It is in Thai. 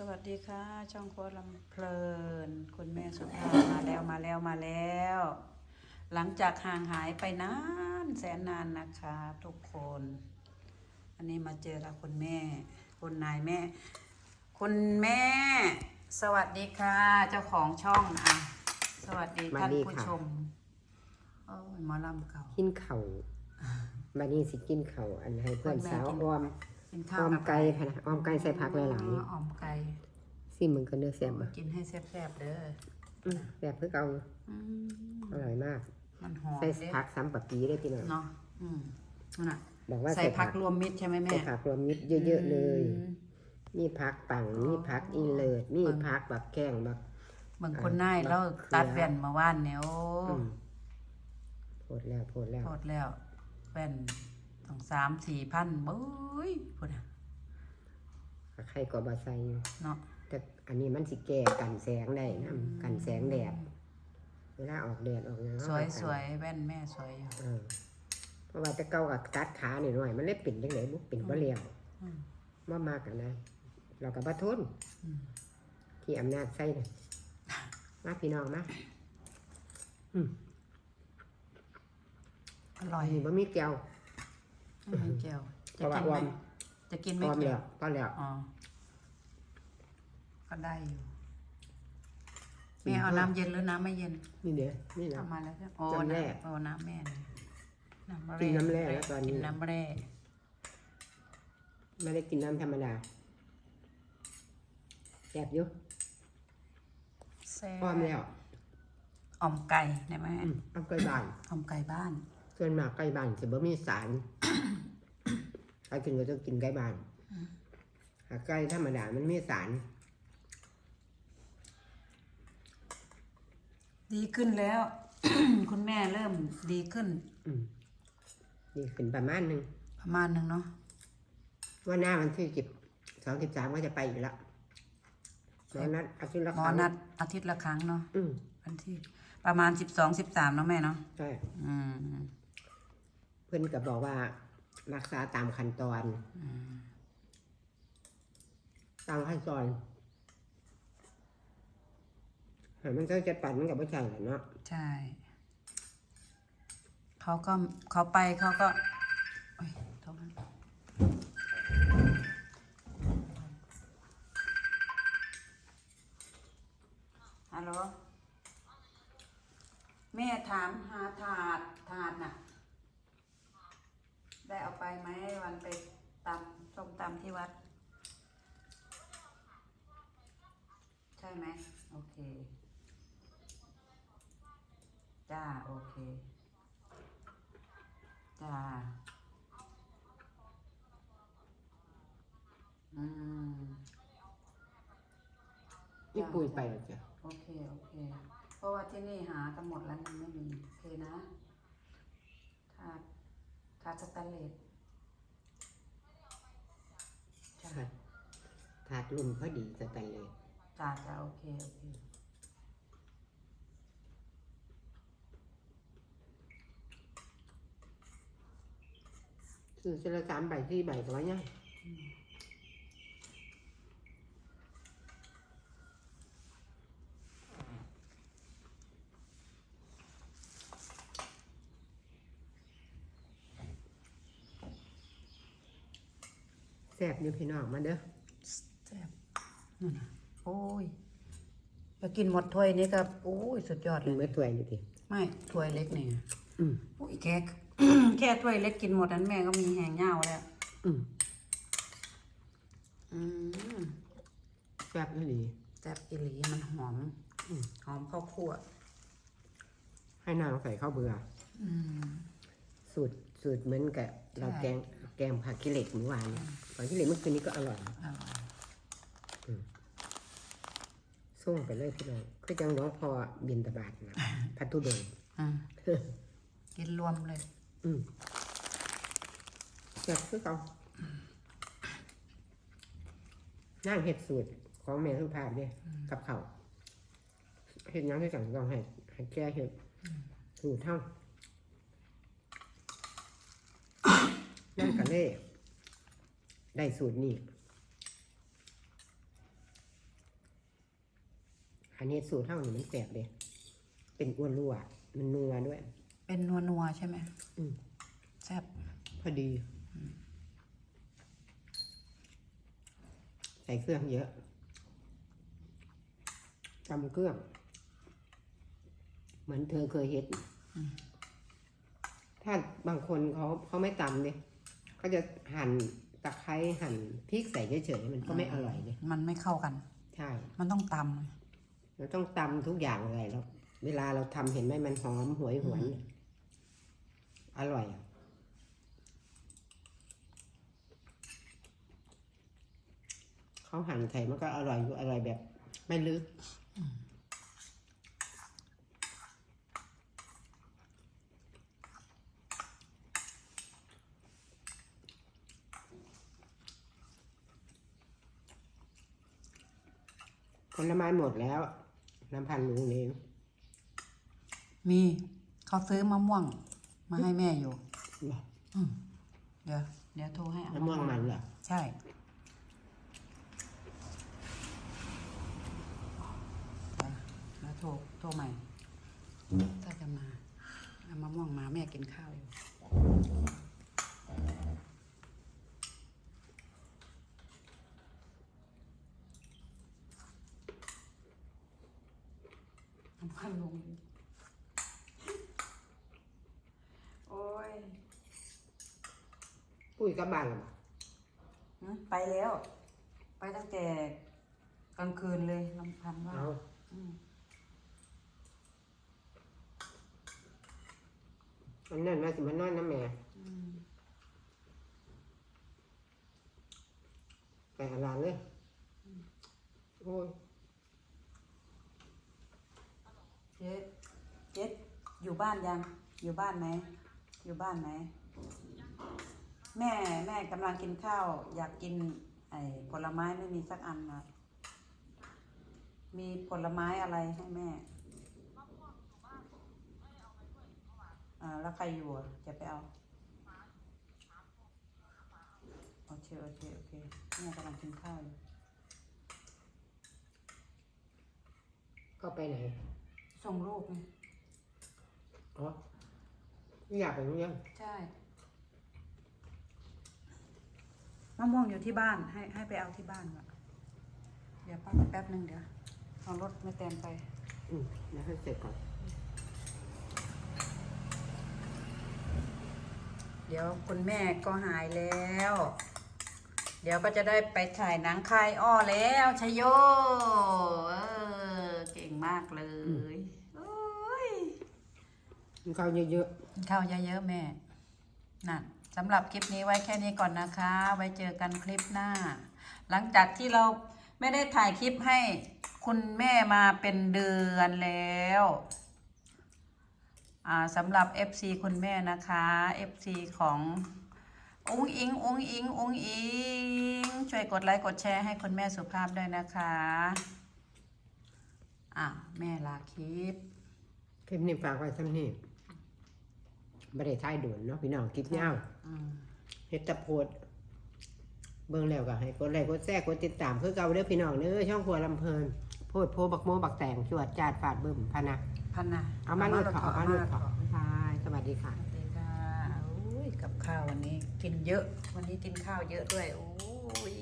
สวัสดีค่ะ ช่องโครัวลำเพลิน คุณแม่สุภาพมาแล้วมาแล้วมาแล้ว หลังจากห่างหายไปนานแสนนานนะคะ ทุกคน อันนี้มาเจอกับคุณแม่ คุณนายแม่ คุณแม่ สวัสดีค่ะ เจ้าของช่องอะสวัสดีท่านสวัสดีผู้ค่ะ ชมโอ้ยหมอลำเก่า กินเข่าวบัดนี้สิกินเข่าวอันให้เพื่อนคุณแม่สาวกินออม กินอข้าวอมกับไก่พะนะออมไก่ใส่ผักหลายอ๋อออมไก่ๆสิมึงก็เนื้อแซ่บบ่กินให้แซ่บๆเด้ออืมแซ่บคือเก่าอืมอร่อยมาก มันหอมใส่เด้ผักซ้ำปะปีได้อพี่น้องเนาะอืมนั่นน่ะบอกว่าใส่ผักรวมมิตรใช่ไหมแม่ใส่ผักรวมมิตรเยอะ ๆ เลย อืม มีผักปังอ๋อมีผักอีเลิศมีเบิ่งผักบักแข้งบัก บางคนน่ายแล้วมะเขือตัดแว่นมาว่านเนี่ยโอ้อืมโพดแล้วโพดแล้ว โทษแล้วแว่น ต้องสามสี่พันเบ้ยพูดนะใครก็บ่ใส่อยู่เนาะแต่อันนี้มันสิแก้กันแสงได้นะกันแสงแดดเวลาออกแดดออกหยังสวยเราก็สวยแว่นแม่สวยอยู่เออเพราะว่าแต่เก่ากับตัดขาหน่อยๆมันเลยเป็นจังไดบุเป็นบ่เลี้ยวอืมมามากกันนะ เราก็บ่ทนอืมที่อำนาจใส่น่ะมาพี่น้องมาอืมอร่อยนี่บ่มีแก้ว ไม่มีแก้วเพจะราะว่ากินไหมออมจะกินพไหมร้อมแก้แล้ววพอแล้วอ๋อก็ได้อยู่แม่เอาน้ำเย็นหรือน้ำไม่เย็น นี่เด้อนี่นะทำมาแล้วใช่ไหมโอ้น้ำแร่น้ำโอ้น้ำแม่นะน้ำแร่กินน้ำแร่แล้วตอนนี้กินน้ำแร่ไม่ได้กินน้ำธรรมดาแซ่บอยู่แซ่พร้อมแล้วอ่อมไก่ได้ไหมอืมเอาไก่บ้านอ่อมไก่บ้าน ส่วนมากไก่บ้านสิบ่มีสารใครกินก็ต้องกินไก่บ้านหากไก่ธรรมดามันมีสาร ดีขึ้นแล้ว คุณแม่เริ่มดีขึ้น อืมนี่ขึ้นประมาณหนึงประมาณหนึ่งเนาะว่าหน้าวันที่สิบสองสิบสามก็จะไปอีกแล้วหมอนัดอาทิตย์ละหมคอรั้งนัดอาทิตย์ละครั้งเนาะอืมวันที่ ประมาณสิบสองสิบสามเนาะแม่เนาะใช่ อืมเพื่อนก็บอกว่า รักษาตามขั้นตอนอืมตามขั้นตอนเห็นมันก็จะปั่นมันกับผู้ชายแหละเนาะใช่ เขาก็เขาไปเขาก็โอ้ยโทษนะฮัลโหลแม่ถามหาถาดถาดน่ะ ได้เอาไปไหมวันไปตำส้มตำที่วัด ใช่ไหมโอเค จ้า โอเค จ้า อืมนี่ปุยไปแล้วจ้ะโอเค โอเค เพราะว่าที่นี่หากันหมดแล้วมันไม่มี โอเคนะถาดถาด สแตนเลสจ้าถาดถาดรุ่นพอดีสแตนเลยจ้าจ้าโอเคโอเคซื้อเสละสามใบสี่ใบก็ว่าเนี่ย แซ่บอยู่พี่น้องมาเด้อแซ่บนั่นน่ะโอ้ยไปกินหมดถ้วยนี้ก็โอ้ยสุดยอดกิเลนย เมื่อถ้วยนี่ทีไม่ถ้วยเล็กนี่อืมโอ้ยแค่ แค่ถ้วยเล็กกินหมดนั้นแม่ก็มีแหงเหย้าแล้วอืมอืมแซ่บอีหลี แซ่บอีหลีมันหอมอืม หอมข้าวคั่วให้นางใส่ข้าวเบื่ออืมสูตร สูตรเหมือนกับเราใช่แกงแกงผักกิเหล็กเมื่อวานผักกิเหล็กเมื่อคืนนี้ก็อร่อยอร่อยส่งไปเลยพี่น้องคือจังหลวงพ่อบินตบาทนะพัทธุดงค์อืมกินรวมเลย อืมแซ่บคือเขานั่งเห็ดสูตรของแม่สุภาพเนี่ยกับเขาวเห็ดหยังที่สั่งต้องให้ให้แก้เห็ดสูตรเท่า นั่งกันเล่ได้สูตรนี่อันนี้สูตรเท่านี้มันแสบเลยเป็นอ้วนรั่วมันนัวด้วย เป็นนัวนัวๆใช่ไหมอืมแซ่บพอดี ใส่เครื่องเยอะจำเครื่อง เหมือนเธอเคยเห็นถ้าบางคนเขาเขาไม่ตำเนี่ย เขาจะหั่นตะไคร้หั่นพริกใส่เฉยๆมันก็ไม่อร่อยเลยมันไม่เข้ากัน ใช่มันต้องตเราต้องตำทุกอย่างเลยแล้ว เวลาเราทำเห็นไหมมันหอมหวยหวนอร่อยอะเขาหั่นไข่มันก็อร่อยอยู่อร่อยแบบ ไม่ลึก ผลไม้หมดแล้ว น้ำพันธุ์ลุงเองำมีเขาซื้อมะม่วง มาให้แม่อยู่อืมเดี๋ยวเดี๋ยวโทรให้เอามะม่วงมันเหรอใช่แล้วโทรโทรใหม่ถ้าจะมาเอามะม่วงมาแม่กินข้าวอยู่ น้ำ พันลงอยู่โอ้ยปุ้ยกลับบ้านหรอหืมไปแล้ว ไปตั้งแต่กลางคืนเลยลำพันว่าเอาอืมอันนั้นมาสิมานอนนะแม่ อืมไปหาหลานเลย โอ้ย เจ๊เจ๊ อยู่บ้านยัง อยู่บ้านไหม อยู่บ้านไหม แม่แม่กำลังกินข้าว อยากกินไอ้ผลไม้ไม่มีสักอันนะมีผลไม้อะไรให้แม่อ่าแล้วใครอยู่อะจะไปเอาโอเคโอเคโอเคแม่กำลังกินข้าวอยู่ก็ไปไหน ส่งลูกไง อ๋อไม่อยากไปโรงเรียนใช่มะม่วงอยู่ที่บ้านให้ให้ไปเอาที่บ้านก่อนเดี๋ยวป้าแป๊บนึงเดี๋ยวเอารถไม่เต็มไป อืมเดี๋ยวให้เสร็จก่อน เดี๋ยวคุณแม่ก็หายแล้ว เดี๋ยวก็จะได้ไปถ่ายหนังคายอ้อแล้วชยโย เออ เก่งมากเลยโอ้ย กินข้าวเยอะกินข้าวเยอะๆแม่นั่นสำหรับคลิปนี้ไว้แค่นี้ก่อนนะคะ ไว้เจอกันคลิปหน้า หลังจากที่เราไม่ได้ถ่ายคลิปให้คุณแม่มาเป็นเดือนแล้วอ่าสำหรับ FC คุณแม่นะคะ FC ของอุ้งอิงอุ้งอิงอุ้งอิงช่วยกดไลค์กดแชร์ให้คุณแม่สุภาพด้วยนะคะอ่าแม่ลาคลิปๆคลิปนี้ฝากไว้ซ้ำนี่ ไม่ได้ท้ายด่วนเนาะพี่น้องคลิปยาวอืมเฮ็ดแตะโพดเบิ่งแล้วก็ให้กดไลค์กดแชร์กดติดตามคือเก่าเด้อพี่น้องเด้อช่องครัวลำเพลินโพดโพบักโมบักแตงจวดจาดฟาดบึ้มพะนะ พันนะเอามาลูดเขาเอามาลูดเขาบายสวัสดีค่ะ สวัสดีค่ะอุ้ยกับข้าววันนี้ กินเยอะ วันนี้กินข้าวเยอะด้วยโอ้ย